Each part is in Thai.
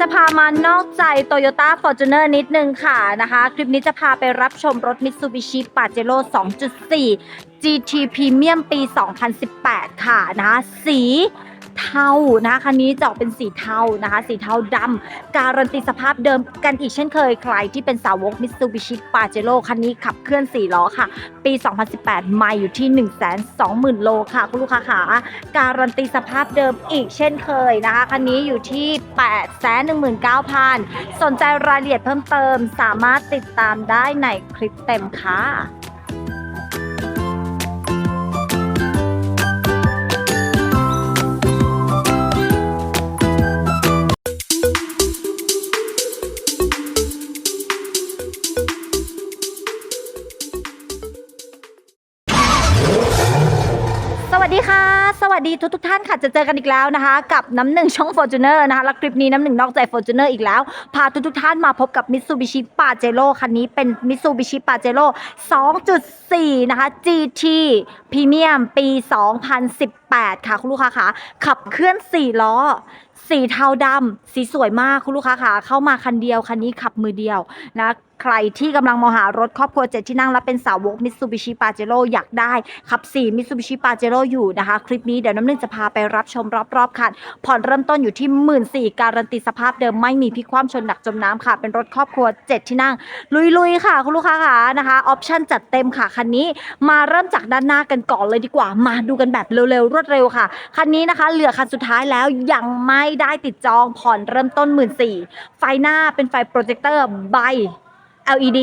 จะพามานอกใจ Toyota Fortuner นิดนึงค่ะนะคะ คลิปนี้จะพาไปรับชมรถ Mitsubishi Pajero 2.4 GT Premium ปี 2018 ค่ะนะคะ สี เทานะคันนี้จะออกเป็นสีเทานะคะ สีเทาดำการันตีสภาพเดิมกันอีกเช่นเคยใครที่เป็นสาวก Mitsubishi Pajero คันนี้ขับเคลื่อน4ล้อค่ะ ปี 2018มาอยู่ที่ 120,000 โลค่ะ คุณลูกค้าขาการันตีสภาพเดิมอีกเช่นเคยนะคะคันนี้อยู่ที่ 819,000 สนใจรายละเอียดเพิ่มเติม สามารถติดตามได้ในคลิปเต็มค่ะ ทุกทุกท่านค่ะจะเจอกันอีกแล้วนะคะ กับน้ำหนึ่งช่อง Fortuner นะคะและคลิปนี้น้ำหนึ่งนอกใจ Fortuner อีกแล้ว พาทุกทุกท่านมาพบกับ Mitsubishi Pajero คันนี้เป็น Mitsubishi Pajero 2.4 นะคะ GT Premium ปี 2018 ค่ะคุณลูกค้าค่ะขับเคลื่อน 4 ล้อสีเทาดำสีสวยมากคุณลูกค้าค่ะเข้ามาคันเดียวคันนี้ขับมือเดียวนะ ใครที่กำลังมองหารถครอบครัวเจ็ดที่นั่งและเป็นสาวก Mitsubishi Pajero อยากได้ ขับ4 Mitsubishi Pajero อยู่นะคะ คลิปนี้เดี๋ยวน้ำหนึ่งจะพาไปรับชมรอบๆคันผ่อนเริ่มต้นอยู่ที่1 4ื่นสี่การันตีสภาพเดิมไม่มีพลิกคว่ำชนหนักจมน้ำค่ะ เป็นรถครอบครัว7ที่นั่ง ลุยๆค่ะ คุณลูกค้าค่ะนะคะออปชั่นจัดเต็มค่ะคันนี้มาเริ่มจากด้านหน้ากันก่อนเลยดีกว่า มาดูกันแบบเร็วๆรวดเร็วค่ะคันนี้นะคะเหลือคันสุดท้ายแล้วยังไม่ได้ติดจองผ่อนเริ่มต้น1 4ื่นสี่ไฟหน้าเป็นไฟโปรเจคเตอร์ใบ LED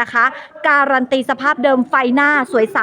นะคะ การันตีสภาพเดิมไฟหน้าสวยใส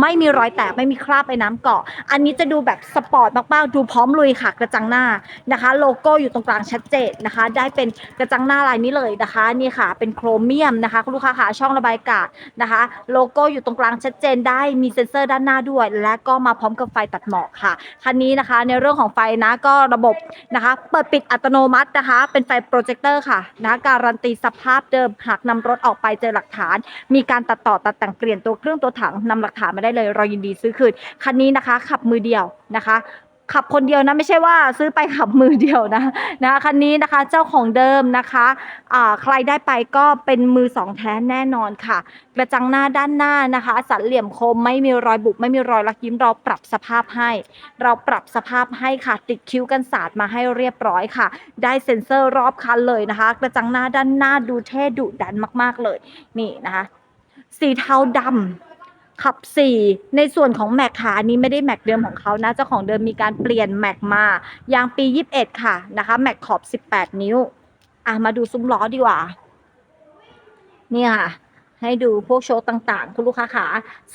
ไม่มีรอยแตกไม่มีคราบไอ้น้ำเกาะ อันนี้จะดูแบบสปอร์ตมากๆ ดูพร้อมลุยค่ะกระจังหน้านะคะ โลโก้อยู่ตรงกลางชัดเจนนะคะ ได้เป็นกระจังหน้าลายนี้เลยนะคะนี่ค่ะ เป็นโครเมียมนะคะคุณลูกค้าค่ะช่องระบายอากาศนะคะ โลโก้อยู่ตรงกลางชัดเจนได้มีเซ็นเซอร์ด้านหน้าด้วย และก็มาพร้อมกับไฟตัดหมอกค่ะคันนี้นะคะในเรื่องของไฟนะก็ระบบนะคะ เปิดปิดอัตโนมัตินะคะ เป็นไฟโปรเจคเตอร์ค่ะนะการันตีสภาพเดิมหากนำรถออกไปเจอหลักฐาน มีการตัดต่อตัดแต่งเปลี่ยนตัวเครื่องตัวถังนำหลักฐานมาได้เลยเรายินดีซื้อคืนคันนี้นะคะ ขับมือเดียวนะคะ ขับคนเดียวนะไม่ใช่ว่าซื้อไปขับมือเดียวนะนะคันนี้นะคะเจ้าของเดิมนะคะอ่าใครได้ไปก็เป็นมือสองแท้แน่นอนค่ะ กระจังหน้าด้านหน้านะคะ สันเหลี่ยมคมไม่มีรอยบุบไม่มีรอยลักยิ้มเราปรับสภาพให้ เราปรับสภาพให้ค่ะ ติดคิ้วกันศาสาดมาให้เรียบร้อยค่ะ ได้เซ็นเซอร์รอบคันเลยนะคะ กระจังหน้าด้านหน้าดูเท่ดุดันมาก ๆเลยนี่นะคะ สีเทาดำ ขับ 4 ในส่วนของแม็กค่ะ อันนี้ไม่ได้แม็กเดิมของเขานะ เจ้าของเดิมมีการเปลี่ยนแม็กมา ยางปี 21 ค่ะนะคะ แม็กขอบ 18 นิ้ว อะ มาดูซุ้มล้อดีกว่าเนี่ยค่ะ ให้ดูพวกโชว์ต่างๆ คุณลูกค้าขา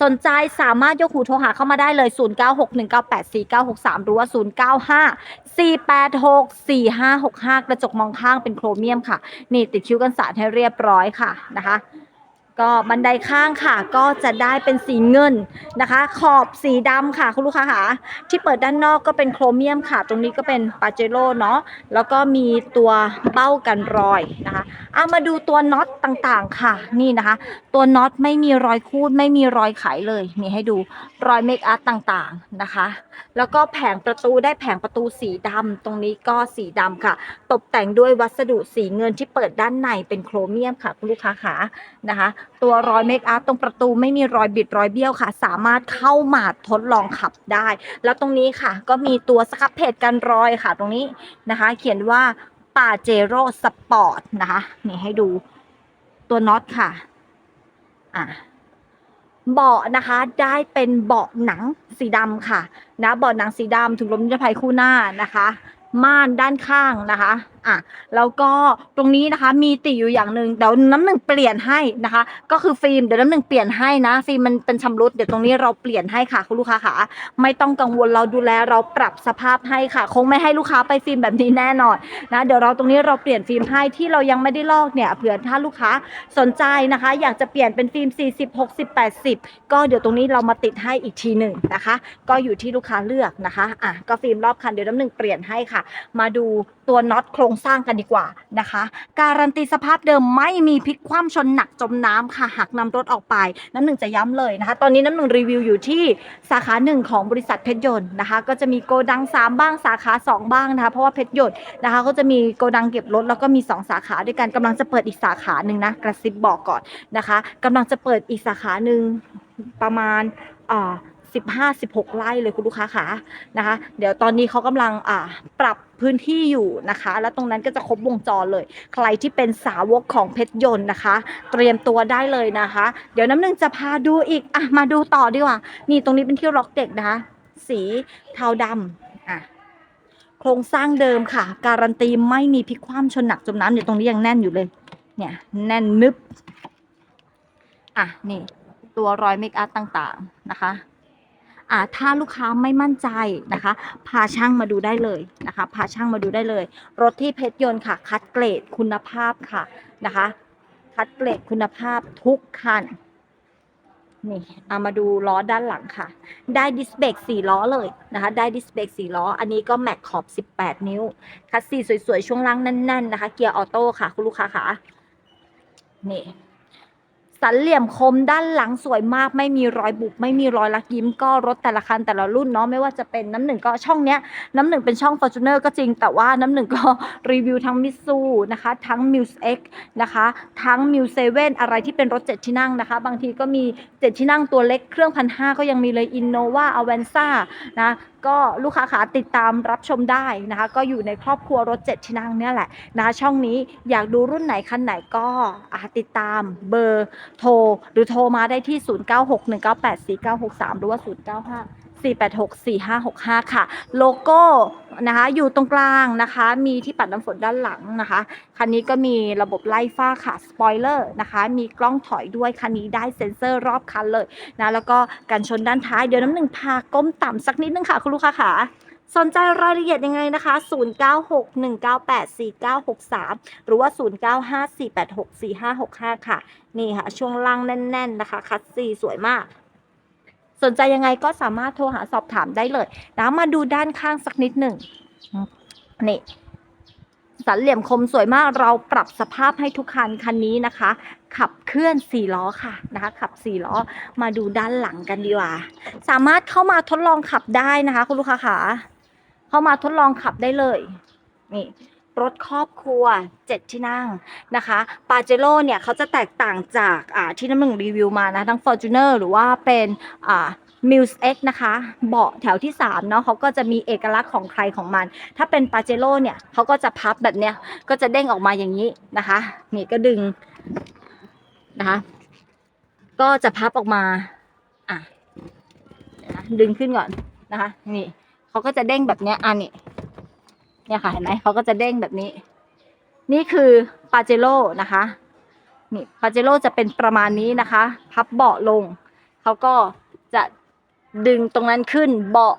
สนใจสามารถยกหูโทรหาเข้ามาได้เลย 0961984963 หรือว่า 0954864565 กระจกมองข้างเป็นโครเมียมค่ะ นี่ติดคิ้วกันสาดให้เรียบร้อยค่ะนะคะ ก็บันไดข้างค่ะ ก็จะได้เป็นสีเงินนะคะ ขอบสีดำค่ะคุณลูกค้าค่ะที่เปิดด้านนอกก็เป็นโครเมียมค่ะ ตรงนี้ก็เป็นปาเจโร่เนาะแล้วก็มีตัวเบ้ากันรอยนะคะเอามาดูตัวน็อตต่างๆค่ะนี่นะคะ ตัวน็อตไม่มีรอยคูดไม่มีรอยไขเลยนี่ให้ดูรอยเมคอัพต่างๆนะคะ แล้วก็แผงประตูได้แผงประตูสีดำตรงนี้ก็สีดำค่ะ ตกแต่งด้วยวัสดุสีเงินที่เปิดด้านในเป็นโครเมียมค่ะคุณลูกค้าขานะคะตัวรอยเมคอัพตรงประตูไม่มีรอยบิดรอยเบี้ยวค่ะ สามารถเข้ามาทดลองขับได้ แล้วตรงนี้ค่ะ ก็มีตัวสครับเพจกันรอยค่ะ ตรงนี้นะคะ เขียนว่าปาเจโร่สปอร์ตนะคะ นี่ให้ดูตัวน็อตค่ะ อะเบาะนะคะได้เป็นเบาะหนังสีดำค่ะ นะเบาะหนังสีดำถุงลมนิรภัยคู่หน้านะคะ ม่านด้านข้างนะคะอะแล้วก็ตรงนี้นะคะมีติอยู่อย่างหนึ่งเดี๋ยวน้ำหนึ่งเปลี่ยนให้นะคะ ก็คือฟิล์มเดี๋ยวน้ำหนึ่งเปลี่ยนให้นะฟิล์มมันเป็นชำรุดเดี๋ยวตรงนี้เราเปลี่ยนให้ค่ะคุณลูกค้าค่ะไม่ต้องกังวลเราดูแลเราปรับสภาพให้ค่ะ คงไม่ให้ลูกค้าไปฟิล์มแบบนี้แน่นอนนะเดี๋ยวเราตรงนี้เราเปลี่ยนฟิล์มให้ที่เรายังไม่ได้ลอกเนี่ยเผื่อถ้าลูกค้าสนใจนะคะ อยากจะเปลี่ยนเป็นฟิล์ม 40 60 80 ก็เดี๋ยวตรงนี้เรามาติดให้อีกทีหนึ่งนะคะ ก็อยู่ที่ลูกค้าเลือกนะคะอะก็ฟิล์มรอบคันเดี๋ยวน้ำหนึ่งเปลี่ยนให้ค่ะ มาดูตัวน็อตโครงสร้างกันดีกว่านะคะ การันตีสภาพเดิมไม่มีพลิกคว่ำชนหนักจมน้ำค่ะหากนำรถออกไป น้ำหนึ่งจะย้ำเลยนะคะ ตอนนี้น้ำหนึ่งรีวิวอยู่ที่สาขาหนึ่งของบริษัทเพชรยนต์นะคะ ก็จะมีโกดัง 3 บ้างสาขา 2 บ้างนะคะ เพราะว่าเพชรยนต์นะคะก็จะมีโกดังเก็บรถแล้วก็มี 2 สาขาด้วยกันกำลังจะเปิดอีกสาขาหนึ่งนะกระซิบบอกก่อนนะคะกำลังจะเปิดอีกสาขาหนึ่งประมาณอ่า 15 16 ไร่เลยคุณลูกค้าค่ะนะคะ เดี๋ยวตอนนี้เขากำลังอ่าปรับพื้นที่อยู่นะคะ แล้วตรงนั้นก็จะครบวงจรเลย ใครที่เป็นสาวกของเพชรยนต์นะคะ เตรียมตัวได้เลยนะคะ เดี๋ยวน้ำหนึ่งจะพาดูอีกอะมาดูต่อดีกว่า นี่ตรงนี้เป็นที่ล็อกเด็กนะคะ สีเทาดำอะโครงสร้างเดิมค่ะ การันตีไม่มีพลิกคว่ำชนหนักจมน้ำเดี๋ยตรงนี้ยังแน่นอยู่เลย เนี่ยแน่นนึบอะนี่ตัวรอยเมคอัพต่างๆนะคะ ถ้าลูกค้าไม่มั่นใจนะคะ พาช่างมาดูได้เลยนะคะ พาช่างมาดูได้เลย รถที่เพชรยนต์ค่ะ คัดเกรดคุณภาพค่ะนะคะ คัดเกรดคุณภาพทุกคันนี่เอามาดูล้อด้านหลังค่ะ ได้ดิสเบรก4ล้อเลยนะคะ ได้ดิสเบรก4ล้อ อันนี้ก็แม็กขอบ 18 นิ้ว คัสซีสวยๆ ช่วงล่างแน่นๆ นะคะ เกียร์ออโต้ค่ะ คุณลูกค้าค่ะ นี่ สันเหลี่ยมคมด้านหลังสวยมาก ไม่มีรอยบุบไม่มีรอยลักยิ้มก็รถแต่ละคันแต่ละรุ่นเนาะไม่ว่าจะเป็นน้ำหนึ่งก็ช่องเนี้ยน้ำหนึ่งเป็นช่อง Fortuner ก็จริง แต่ว่าน้ำหนึ่งก็รีวิวทั้งมิซูนะคะทั้ง Muse X นะคะทั้ง Muse 7อะไรที่เป็นรถ 7 ที่นั่งนะคะ บางทีก็มี 7 ที่นั่งตัวเล็กเครื่องพันห้าก็ยังมีเลย Innova Avanza นะก็ลูกค้าขาติดตามรับชมได้นะคะ ก็อยู่ในครอบครัวรถเจ็ดที่นั่งเนี่ยแหละนะคะช่องนี้อยากดูรุ่นไหนคันไหนก็อติดตามเบอร์โทร หรือโทรมาได้ที่ 0961984963 หรือว่า 095 4864565 ค่ะ โลโก้นะคะอยู่ตรงกลางนะคะ มีที่ปัดน้ำฝนด้านหลังนะคะ คันนี้ก็มีระบบไล่ฟ้าค่ะ สปอยเลอร์นะคะ มีกล้องถอยด้วย คันนี้ได้เซ็นเซอร์รอบคันเลยนะ แล้วก็กันชนด้านท้าย เดี๋ยวน้ำหนึ่งพาก้มต่ำสักนิดนึงค่ะ คุณลูกค้าค่ะสนใจรายละเอียดยังไงนะคะ 0961984963 หรือว่า 0954864565 ค่ะ นี่ค่ะ ช่วงล่างแน่น ๆ นะคะ คัสซีสวยมาก สนใจยังไงก็สามารถโทรหาสอบถามได้เลยนะมาดูด้านข้างสักนิดหนึ่งนี่สันเหลี่ยมคมสวยมากเราปรับสภาพให้ทุกคันคันนี้นะคะ ขับเคลื่อนสี่ล้อค่ะนะคะ ขับสี่ล้อมาดูด้านหลังกันดีกว่า สามารถเข้ามาทดลองขับได้นะคะ คุณลูกค้าขาเข้ามาทดลองขับได้เลยนี่ รถครอบครัว 7 ที่นั่งนะคะปาเจโร่เนี่ยเขาจะแตกต่างจากอ่าที่น้ำหนึ่งรีวิวมานะ ทั้ง Fortuner หรือว่าเป็นอ่า Muse X นะคะ เบาะแถวที่3เนาะเขาก็จะมีเอกลักษณ์ของใครของมัน ถ้าเป็นปาเจโร่เนี่ยเขาก็จะพับแบบเนี้ย ก็จะเด้งออกมาอย่างนี้นะคะ นี่ก็ดึงนะคะ ก็จะพับออกมา อะดึงขึ้นก่อนนะคะ นี่เขาก็จะเด้งแบบเนี้ยอันนี้ เนี่ยค่ะเห็นไหมเขาก็จะเด้งแบบนี้ นี่คือปาเจโร่นะคะนี่ปาเจโร่จะเป็นประมาณนี้นะคะ พับเบาะลงเขาก็จะดึงตรงนั้นขึ้นเบาะ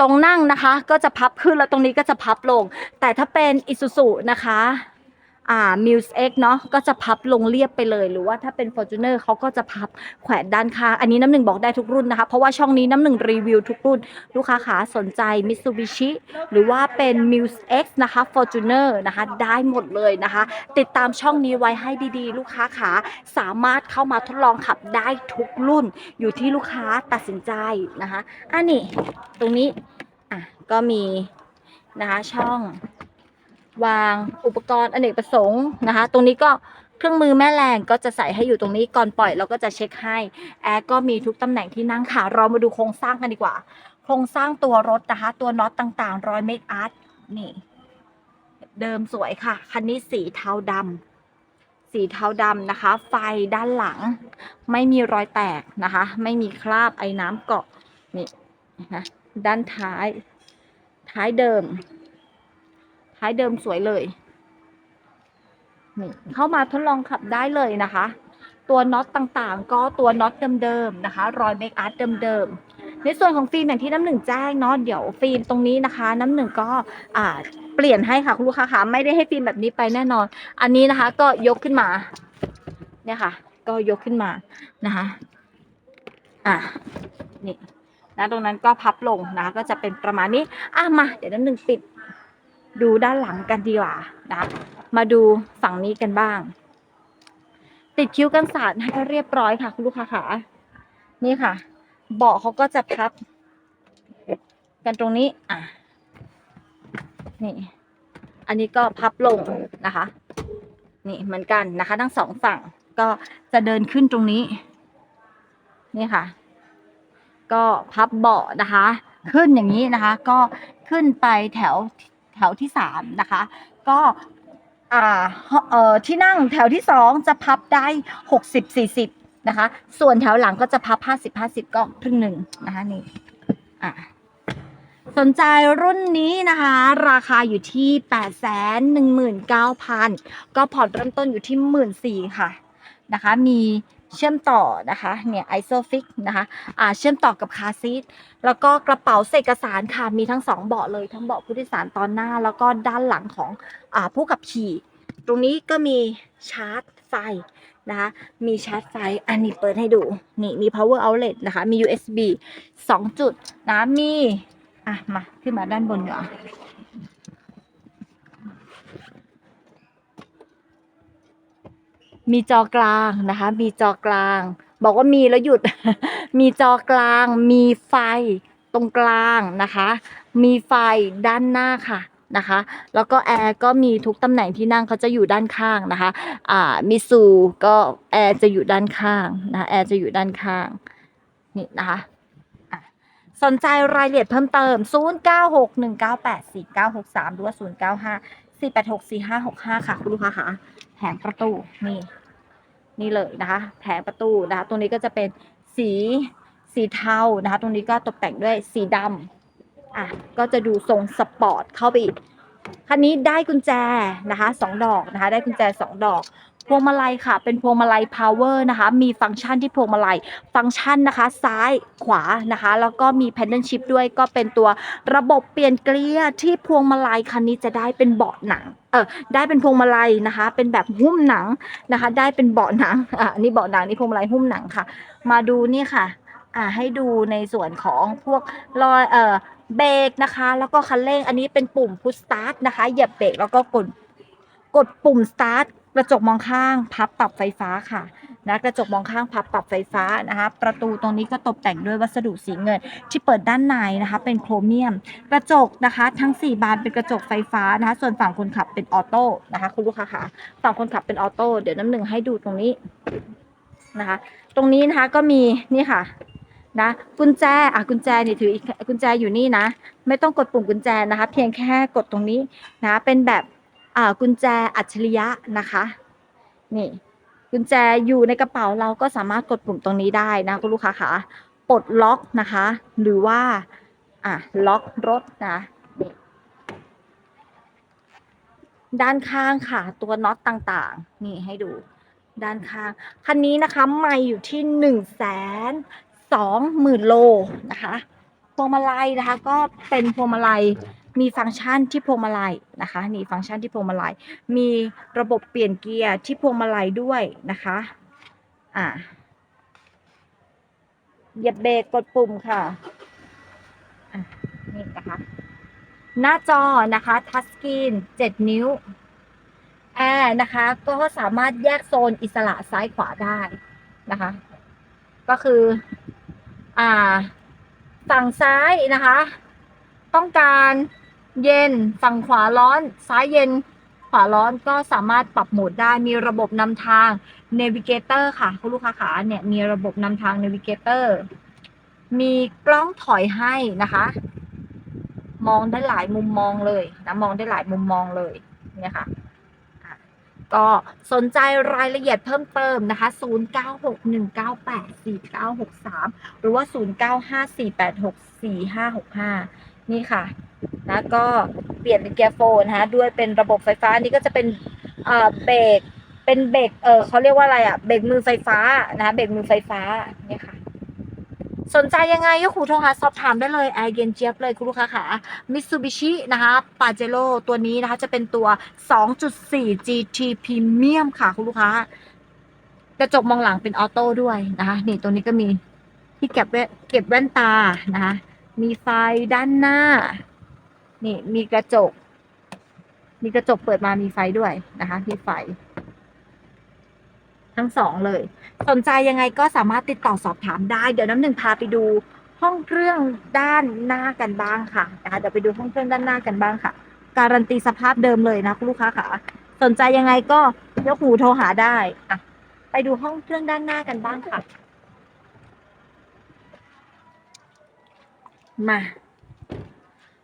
ตรงนั่งนะคะ ก็จะพับขึ้นแล้วตรงนี้ก็จะพับลง แต่ถ้าเป็นอิซูซุนะคะ อ่า Muse X เนาะก็จะพับลงเรียบไปเลย หรือว่าถ้าเป็น Fortuner เขาก็จะพับแขวนด้านข้างอันนี้น้ำหนึ่งบอกได้ทุกรุ่นนะคะ เพราะว่าช่องนี้น้ำหนึ่งรีวิวทุกรุ่น ลูกค้าขาสนใจ Mitsubishi หรือว่าเป็น Muse X นะคะ Fortuner นะคะได้หมดเลยนะคะ ติดตามช่องนี้ไว้ให้ดีๆ ลูกค้าขาสามารถเข้ามาทดลองขับได้ทุกรุ่น อยู่ที่ลูกค้าตัดสินใจนะคะอันนี้ตรงนี้อะก็มีนะคะช่อง วางอุปกรณ์อเนกประสงค์นะคะ ตรงนี้ก็เครื่องมือแม่แรงก็จะใส่ให้อยู่ตรงนี้ก่อนปล่อยเราก็จะเช็คให้แอร์ก็มีทุกตำแหน่งที่นั่งค่ะ เรามาดูโครงสร้างกันดีกว่า โครงสร้างตัวรถนะคะ ตัวน็อตต่างๆรอยเมคอาร์ตนี่ เดิมสวยค่ะ คันนี้สีเทาดำสีเทาดำนะคะ ไฟด้านหลัง ไม่มีรอยแตกนะคะ ไม่มีคราบไอ้น้ำเกาะนี่นะด้านท้าย ท้ายเดิม ท้ายเดิมสวยเลยนี่เข้ามาทดลองขับได้เลยนะคะ ตัวน็อตต่างๆ ก็ตัวน็อตเดิมๆนะคะ รอยเมคอาร์ตเดิมๆในส่วนของฟิล์มอย่างที่น้ำหนึ่งแจ้งเนาะเดี๋ยวฟิล์มตรงนี้นะคะ น้ำหนึ่งก็อ่าเปลี่ยนให้ค่ะคุณลูกค้าค่ะไม่ได้ให้ฟิล์มแบบนี้ไปแน่นอน อันนี้นะคะก็ยกขึ้นมาเนี่ยค่ะ ก็ยกขึ้นมานะคะอะนี่นะตรงนั้นก็พับลงนะะก็จะเป็นประมาณนี้อะมาเดี๋ยวน้ำหนึ่งปิด ดูด้านหลังกันดีกว่านะมาดูฝั่งนี้กันบ้าง ติดคิ้วกันสาดให้เรียบร้อยค่ะ คุณลูกค้าขานี่ค่ะ เบาะเขาก็จะพับ กันตรงนี้ อะ นี่ อันนี้ก็พับลงนะคะ นี่เหมือนกันนะคะ ทั้งสองฝั่งก็จะเดินขึ้นตรงนี้ นี่ค่ะ ก็พับเบาะนะคะ ขึ้นอย่างนี้นะคะ ก็ขึ้นไปแถว แถวที่สามนะคะ ก็ที่นั่งแถวที่สองจะพับได้หกสิบสี่สิบนะคะ ส่วนแถวหลังก็จะพับห้าสิบห้าสิบก็ครึ่งหนึ่งนะคะนี่อะสนใจรุ่นนี้นะคะ ราคาอยู่ที่แปดแสนหนึ่งหมื่นเก้าพันก็ผ่อนเริ่มต้นอยู่ที่หมื่นสี่ค่ะนะคะ มี เชื่อมต่อนะคะเนี่ยไอโซฟิกนะคะอ่าเชื่อมต่อกับคาซีทแล้วก็กระเป๋าเศษเอกสารค่ะมีทั้งสองเบาะเลยทั้งเบาะผู้โดยสารตอนหน้า แล้วก็ด้านหลังของอ่าผู้ขับขี่ ตรงนี้ก็มีชาร์จไฟนะคะมีชาร์จไฟอันนี้เปิดให้ดูนี่มี power outlet นะคะมี USB 2 จุดนะมีอะมาขึ้นมาด้านบนดีกว่า มีจอกลางนะคะ มีจอกลาง บอกว่ามีแล้วหยุด มีจอกลาง มีไฟตรงกลางนะคะ มีไฟด้านหน้าค่ะนะคะ แล้วก็แอร์ก็มีทุกตำแหน่งที่นั่งเขาจะอยู่ด้านข้างนะคะอ่ามิซูก็แอร์จะอยู่ด้านข้างนะแอร์จะอยู่ด้านข้างนี่นะคะสนใจรายละเอียดเพิ่มเติม 0961984963หรือว่าี่แปดหกสี่ห้าหกห้าค่ะคุณลูกค้าค่ะแผงประตูนี่ นี่เลยนะคะ แผงประตูนะคะตรงนี้ก็จะเป็นสีสีเทานะคะ ตรงนี้ก็ตกแต่งด้วยสีดำอะก็จะดูทรงสปอร์ตเข้าไปอีกคันนี้ได้กุญแจนะคะสองดอกนะคะ ได้กุญแจสองดอก พวงมาลัยค่ะ เป็นพวงมาลัย power นะคะ มีฟังก์ชันที่พวงมาลัย ฟังก์ชันนะคะ ซ้ายขวานะคะ แล้วก็มี pedal shift ด้วย ก็เป็นตัวระบบเปลี่ยนเกียร์ที่พวงมาลัยคันนี้จะได้เป็นเบาะหนังเออได้เป็นพวงมาลัยนะคะ เป็นแบบหุ้มหนังนะคะ ได้เป็นเบาะหนังอะนี่เบาะหนังนี่พวงมาลัยหุ้มหนังค่ะ มาดูนี่ค่ะอ่าให้ดูในส่วนของพวกรอยเอ่อเบรกนะคะ แล้วก็คันเร่งอันนี้เป็นปุ่ม push start นะคะเหยียบเบรกแล้วก็กดกดปุ่ม start กระจกมองข้างพับปรับไฟฟ้าค่ะนะกระจกมองข้างพับปรับไฟฟ้านะคะประตูตรงนี้ก็ตกแต่งด้วยวัสดุสีเงิน ที่เปิดด้านในนะคะเป็นโครเมียม กระจกนะคะทั้ง 4 บานเป็นกระจกไฟฟ้านะคะส่วนฝั่งคนขับเป็นออโต้นะคะคุณลูกค้าค่ะฝั่งคนขับเป็นออโต้เดี๋ยวน้ำหนึ่งให้ดูตรงนี้นะคะตรงนี้นะคะก็มีนี่ค่ะนะกุญแจอะกุญแจนี่ถืออีกกุญแจอยู่นี่นะ ไม่ต้องกดปุ่มกุญแจนะคะ เพียงแค่กดตรงนี้นะเป็นแบบ กุญแจอัจฉริยะนะคะนี่กุญแจอยู่ในกระเป๋าเราก็สามารถกดปุ่มตรงนี้ได้นะคุณลูกค้าคะปลดล็อกนะคะ หรือว่าอะล็อกรถนะด้านข้างค่ะ ตัวน็อตต่างๆ นี่ให้ดู ด้านข้าง คันนี้นะคะ ไม่อยู่ที่หนึ่งแสนสองหมื่นโลนะคะพวงมาลัยนะคะ ก็เป็นพวงมาลัย มีฟังก์ชันที่พวงมาลัยนะคะนี่ฟังก์ชันที่พวงมาลัย มีระบบเปลี่ยนเกียร์ที่พวงมาลัยด้วยนะคะอ่าเหยียบเบรกกดปุ่มค่ะอะนี่นะคะหน้าจอนะคะทัชสกรีน7 นิ้วแอร์นะคะ ก็สามารถแยกโซนอิสระซ้ายขวาได้นะคะ ก็คือ อ่า ฝั่งซ้ายนะคะ ต้องการ เย็น ฝั่งขวาร้อน ซ้ายเย็น ขวาร้อนก็สามารถปรับโหมดได้ มีระบบนำทาง Navigator ค่ะคุณลูกค้าขาเนี่ยมีระบบนำทาง Navigator มีกล้องถอยให้นะคะ มองได้หลายมุมมองเลยนะมองได้หลายมุมมองเลยเนี่ยค่ะก็สนใจรายละเอียดเพิ่มเติมนะคะ 0961984963 หรือว่า 0954864565 นี่ค่ะนะก็เปลี่ยนเป็นเกียร์โฟนนะคะด้วยเป็นระบบไฟฟ้านี่ก็จะเป็นเอ่อเบรกเป็นเบรกเออเขาเรียกว่าอะไรอะเบรกมือไฟฟ้านะเบรกมือไฟฟ้าเนี่ยค่ะ สนใจยังไงก็ครูโทรหาสอบถามได้เลยแอร์เย็นเจี๊ยบเลยคุณลูกค้าค่ะมิตซูบิชินะคะปาเจโ o ตัวนี้นะคะ จะเป็นตัว 2.4 GT Premium ค่ะคุณลูกค้ากระจกมองหลังเป็นออโต้ด้วยนะคะนี่ตัวนี้ก็มีที่เก็บแว่นเก็บแว่นตานะคะ มีไฟด้านหน้า นี่มีกระจก มีกระจกเปิดมามีไฟด้วยนะคะ มีไฟ ทั้งสองเลย สนใจยังไงก็สามารถติดต่อสอบถามได้ เดี๋ยวน้ำหนึ่งพาไปดูห้องเครื่องด้านหน้ากันบ้างค่ะนะคะเดี๋ยวไปดูห้องเครื่องด้านหน้ากันบ้างค่ะ การันตีสภาพเดิมเลยนะคุณลูกค้าค่ะ สนใจยังไงก็ยกหูโทรหาได้อะไปดูห้องเครื่องด้านหน้ากันบ้างค่ะ มา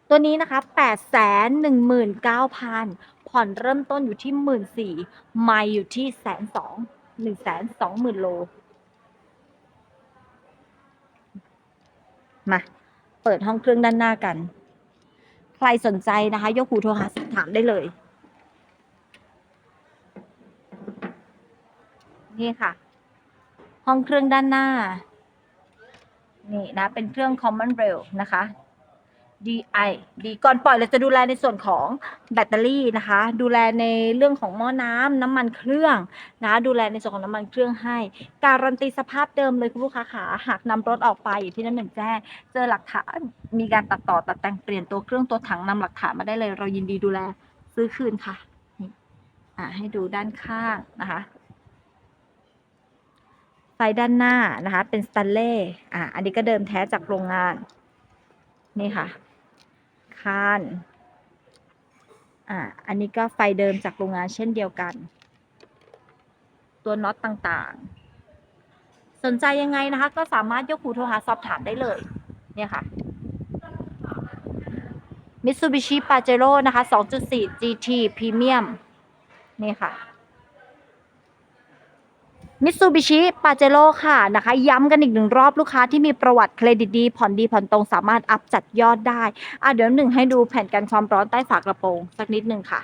ตัวนี้นะคะแปดแสนหนึ่งหมื่นเก้าพันผ่อนเริ่มต้นอยู่ที่หมื่นสี่ไม่อยู่ที่แสนสองหนึ่งแสนสองหมื่นโล มา เปิดห้องเครื่องด้านหน้ากัน ใครสนใจนะคะ ยกหูโทรหาสอบถามได้เลย นี่ค่ะ ห้องเครื่องด้านหน้า นี่นะ เป็นเครื่อง Common Rail นะคะ DI ดีก่อนปล่อยเราจะดูแลในส่วนของแบตเตอรี่นะคะ ดูแลในเรื่องของหม้อน้ำน้ำมันเครื่องนะ ดูแลในส่วนของน้ำมันเครื่องให้ การันตีสภาพเดิมเลยคุณลูกค้าขาหากนำรถออกไปอย่ที่น้ำหนึ่งแจ้เจอหลักฐานมีการตัดต่อตัดแต่งเปลี่ยนตัวเครื่องตัวถังนำหลักฐานมาได้เลย เรายินดีดูแลซื้อคืนค่ะอ่าให้ดูด้านข้างนะคะ ไฟด้านหน้านะคะ เป็นสแตนเล่อ่าอันนี้ก็เดิมแท้จากโรงงาน นี่ค่ะ คานอ่าอันนี้ก็ไฟเดิมจากโรงงานเช่นเดียวกัน ตัวน็อตต่างๆ สนใจยังไงนะคะ ก็สามารถยกหูโทรหาสอบถามได้เลย เนี่ยค่ะ Mitsubishi Pajero นะคะ 2.4 GT Premium นี่ค่ะ มิตซูบิชิปาเจโร่ค่ะนะคะ ย้ำกันอีกหนึ่งรอบลูกค้าที่มีประวัติเครดิตดี ผ่อนดี ผ่อนตรงสามารถอัพจัดยอดได้ อะเดี๋ยวหนึ่งให้ดูแผ่นกันความร้อนใต้ฝากระโปรง สักนิดหนึ่งค่ะ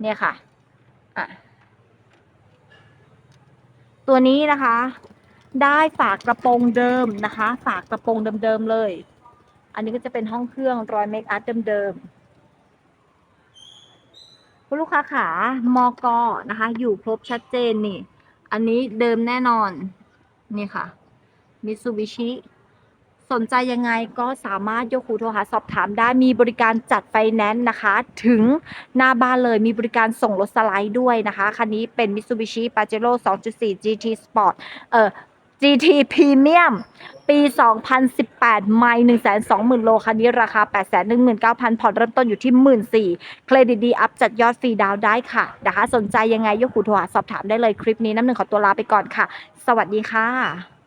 เนี่ยค่ะ อะ ตัวนี้นะคะ ได้ฝากกระโปรงเดิมนะคะ ฝากกระโปรงเดิมๆเลย อันนี้ก็จะเป็นห้องเครื่องรอยเมคอัพเดิมๆคุณลูกค้าขามอกอนะคะ อยู่ครบชัดเจนนี่ อันนี้เดิมแน่นอน นี่ค่ะมิตซูบิชิสนใจยังไงก็สามารถยกหูโทรหาสอบถามได้มีบริการจัดไฟแนนซ์นะคะ ถึงหน้าบ้านเลยมีบริการส่งรถสไลด์ด้วยนะคะ คันนี้เป็น Mitsubishi Pajero 2.4 GT Sport เอ่อ GT Premium ปี 2018 ไม่120,000 โล คันนี้ราคา 819,000 ผ่อนเริ่มต้นอยู่ที่ 14,000 เครดิตดี อัพจัดยอดฟรีดาวได้ค่ะ นะคะ สนใจยังไงยกหูโทรหาสอบถามได้เลยคลิปนี้น้ำหนึ่งขอตัวลาไปก่อนค่ะ สวัสดีค่ะ